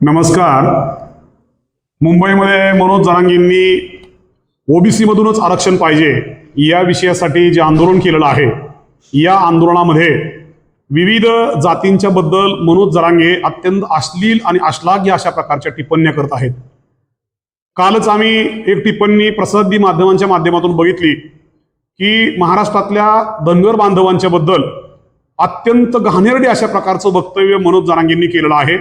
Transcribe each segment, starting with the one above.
नमस्कार. मुंबईमध्ये मनोज जरांगींनी ओबीसीमधूनच आरक्षण पाहिजे या विषयासाठी जे आंदोलन केलेलं आहे या आंदोलनामध्ये विविध जातींच्या बद्दल मनोज जरांगे अत्यंत अश्लील आणि अश्लाघ्य अशा प्रकारच्या टिप्पण्या करत आहेत. कालच आम्ही एक टिप्पणी प्रसिद्धी माध्यमांच्या माध्यमातून बघितली की महाराष्ट्रातल्या धनगर बांधवांच्या बद्दल अत्यंत घाणेरडी अशा प्रकारचं वक्तव्य मनोज जरांगेंनी केलेलं आहे.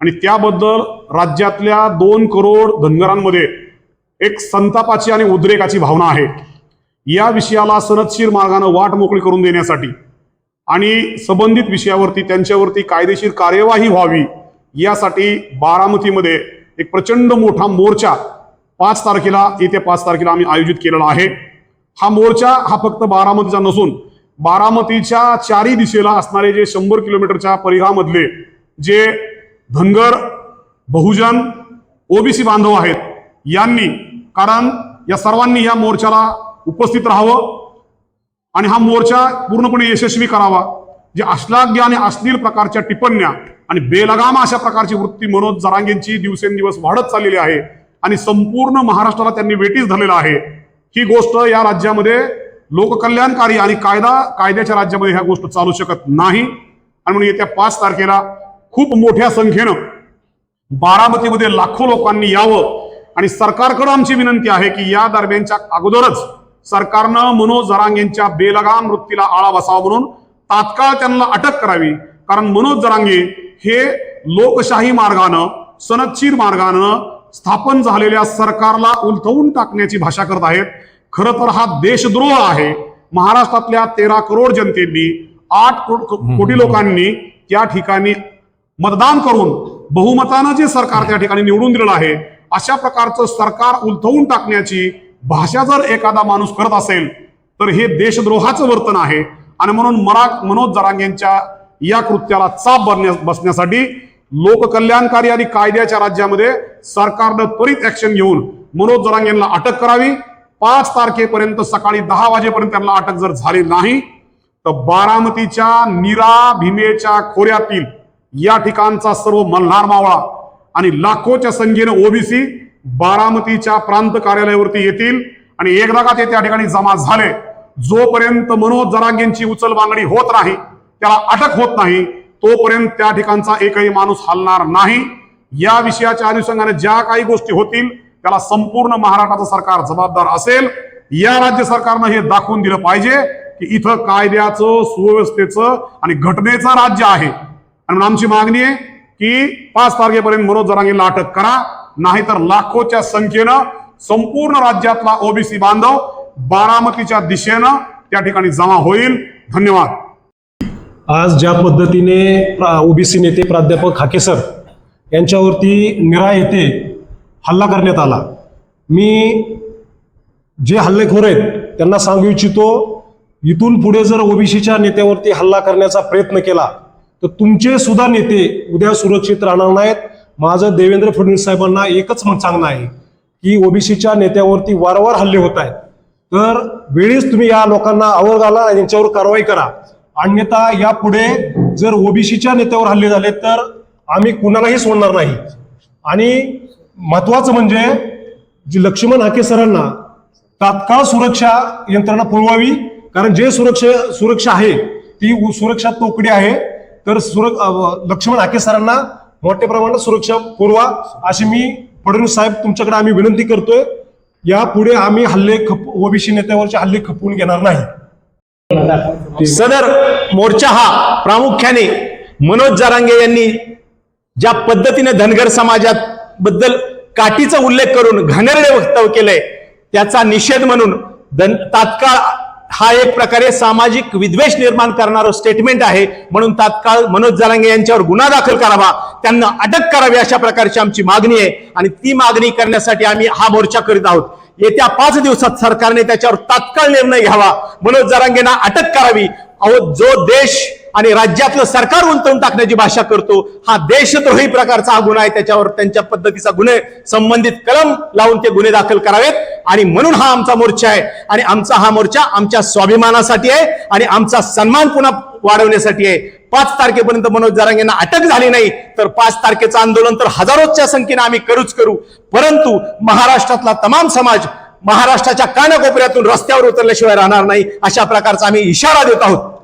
आणि त्याबद्दल राज्यातल्या दोन करोड धनगरांमध्ये एक संतापाची आणि उद्रेकाची भावना आहे. या विषयाला सनदशीर मार्गानं वाट मोकळी करून देण्यासाठी आणि संबंधित विषयावरती त्यांच्यावरती कायदेशीर कार्यवाही व्हावी यासाठी बारामतीमध्ये एक प्रचंड मोठा मोर्चा पाच तारखेला येत्या पाच तारखेला आम्ही आयोजित केलेला आहे. हा मोर्चा हा फक्त बारामतीचा नसून बारामतीच्या चारही दिशेला असणारे जे शंभर किलोमीटरच्या परिघामधले जे धनगर बहुजन ओबीसी बांधव आहेत यांनी कारण या सर्वांनी या मोर्चाला उपस्थित राहावं आणि हा मोर्चा पूर्णपणे यशस्वी करावा. जे अश्लाघ्य आणि अश्लील प्रकारच्या टिप्पण्या आणि बेलगाम अशा प्रकारची वृत्ती मनोज जरांगेंची दिवसेंदिवस वाढत चाललेली आहे आणि संपूर्ण महाराष्ट्राला त्यांनी वेटीस धरलेला आहे. ही गोष्ट या राज्यामध्ये लोककल्याणकारी आणि कायदा कायद्याच्या राज्यामध्ये ह्या गोष्ट चालू शकत नाही. आणि म्हणून येत्या पाच तारखेला खूप मोठ्या संख्येनं बारामतीमध्ये लाखो लोकांनी यावं. आणि सरकारकडे आमची विनंती आहे की या दरम्यानच्या अगोदरच सरकारनं मनोज जरांगेंच्या बेलगाम वृत्तीला आळा बसावा म्हणून तात्काळ त्यांना अटक करावी. कारण मनोज जरांगे हे लोकशाही मार्गानं सनदशीर मार्गानं स्थापन झालेल्या सरकारला उलथवून टाकण्याची भाषा करत आहेत. खरं तर हा देशद्रोह आहे. महाराष्ट्रातल्या तेरा करोड जनतेनी आठ कोटी लोकांनी त्या ठिकाणी मतदान करून बहुमतानं जे सरकार त्या ठिकाणी निवडून दिलेलं आहे अशा प्रकारचं सरकार उलथवून टाकण्याची भाषा जर एखादा माणूस करत असेल तर हे देशद्रोहाचं वर्तन आहे. आणि म्हणून मरा मनोज जरांगेंच्या या कृत्याला चाप बरण्या बसण्यासाठी लोककल्याणकारी आणि कायद्याच्या राज्यामध्ये सरकारनं त्वरित ऍक्शन घेऊन मनोज जरांगेंना अटक करावी. पाच तारखेपर्यंत सकाळी दहा वाजेपर्यंत त्यांना अटक जर झाली नाही तर बारामतीच्या निरा भीमेच्या खोऱ्यातील या ठिकाणचा सर्व मल्हार मावळा आणि लाखोच्या संख्येनं ओबीसी बारामतीच्या प्रांत कार्यालयावरती येतील. आणि एकदा का ते त्या ठिकाणी जमा झाले. जोपर्यंत मनोज जरांगेंची उचलबांगडी होत नाही त्याला अटक होत नाही तोपर्यंत त्या ठिकाणचा एकही माणूस हलणार नाही. या विषयाच्या अनुषंगाने ज्या काही गोष्टी होतील त्याला संपूर्ण महाराष्ट्राचं सरकार जबाबदार असेल. या राज्य सरकारनं हे दाखवून दिलं पाहिजे की इथं कायद्याचं सुव्यवस्थेचं आणि घटनेचं राज्य आहे. आणि आमची मागणी आहे की पाच तारखेपर्यंत मनोज जरांगेला अटक करा. नाहीतर लाखोच्या संख्येनं संपूर्ण राज्यातला ओबीसी बांधव बारामतीच्या दिशेनं त्या ठिकाणी जमा होईल. धन्यवाद. आज ज्या पद्धतीने ओबीसी नेते प्राध्यापक हाकेसर यांच्यावरती निरा येथे हल्ला करण्यात आला. मी जे हल्लेखोर आहेत त्यांना सांगू इच्छितो इथून पुढे जर ओबीसीच्या नेत्यावरती हल्ला करण्याचा प्रयत्न केला तर तुमचे सुद्धा नेते उद्या सुरक्षित राहणार नाहीत. माझं देवेंद्र फडणवीस साहेबांना एकच सांगणं आहे की ओबीसीच्या नेत्यावरती वारंवार हल्ले होत आहेत. तर वेळीच तुम्ही या लोकांना आवर घाला आणि यांच्यावर कारवाई करा. अन्यथा यापुढे जर ओबीसीच्या नेत्यावर हल्ले झाले तर आम्ही कुणालाही सोडणार नाही. आणि महत्वाचं म्हणजे जी लक्ष्मण हाके सरांना तात्काळ सुरक्षा यंत्रणा पुरवावी कारण जे सुरक्षा सुरक्षा आहे ती सुरक्षा तोकडी आहे. तर सुर लक्ष्मण आके सरांना मोठ्या प्रमाणात सुरक्षा पुरवा अशी मी फडणवीस साहेब तुमच्याकडे आम्ही विनंती करतोय. यापुढे आम्ही हल्ले खप ओबीसी नेत्यावरचे हल्ले खपवून घेणार नाही. सदर मोर्चा हा प्रामुख्याने मनोज जरांगे यांनी ज्या पद्धतीने धनगर समाजात बद्दल काठीचा उल्लेख करून घाणेरडे वक्तव्य केलंय त्याचा निषेध म्हणून धन तात्काळ हा एक प्रकारे सामाजिक विद्वेष निर्माण करणारं स्टेटमेंट आहे. म्हणून तात्काळ मनोज जरांगे यांच्यावर गुन्हा दाखल करावा. त्यांना अटक करावी अशा प्रकारची आमची मागणी आहे. आणि ती मागणी करण्यासाठी आम्ही हा मोर्चा करीत आहोत. येत्या पाच दिवसात सरकारने त्याच्यावर तात्काळ निर्णय घ्यावा. मनोज जरांगेंना अटक करावी. अहो जो देश आणि राज्यातलं सरकार गुंतवून टाकण्याची भाषा करतो. हा देशद्रोही प्रकारचा हा गुन्हा आहे. त्याच्यावर त्यांच्या पद्धतीचा गुन्हे संबंधित कलम लावून ते गुन्हे दाखल करावेत. आणि म्हणून हा आमचा मोर्चा आहे. आणि आमचा हा मोर्चा आमच्या स्वाभिमानासाठी आहे. आणि आमचा सन्मान पुन्हा वाढवण्यासाठी आहे. पाच तारखेपर्यंत मनोज जरांगेंना अटक झाली नाही तर पाच तारखेचं आंदोलन तर हजारोच्या संख्येने आम्ही करूच करू. परंतु महाराष्ट्रातला तमाम समाज महाराष्ट्राच्या कानाकोपऱ्यातून रस्त्यावर उतरल्याशिवाय राहणार नाही. अशा प्रकारचा आम्ही इशारा देत आहोत.